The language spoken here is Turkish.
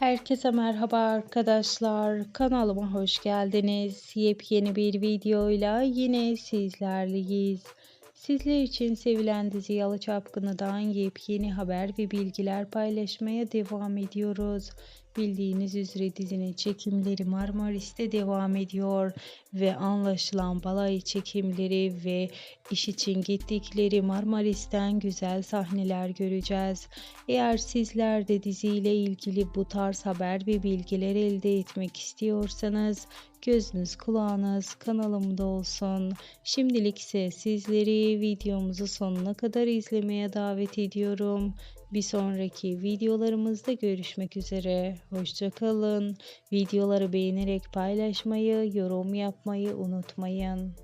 Herkese merhaba arkadaşlar. Kanalıma hoş geldiniz. Yepyeni bir videoyla yine sizlerleyiz. Sizler için sevilen dizi Yalı Çapkını'dan yepyeni haber ve bilgiler paylaşmaya devam ediyoruz. Bildiğiniz üzere dizinin çekimleri Marmaris'te devam ediyor ve anlaşılan balayı çekimleri ve iş için gittikleri Marmaris'ten güzel sahneler göreceğiz. Eğer sizler de diziyle ilgili bu tarz haber ve bilgiler elde etmek istiyorsanız gözünüz kulağınız kanalımda olsun. Şimdilik ise sizleri videomuzu sonuna kadar izlemeye davet ediyorum. Bir sonraki videolarımızda görüşmek üzere. Hoşçakalın. Videoları beğenerek paylaşmayı, yorum yapmayı unutmayın.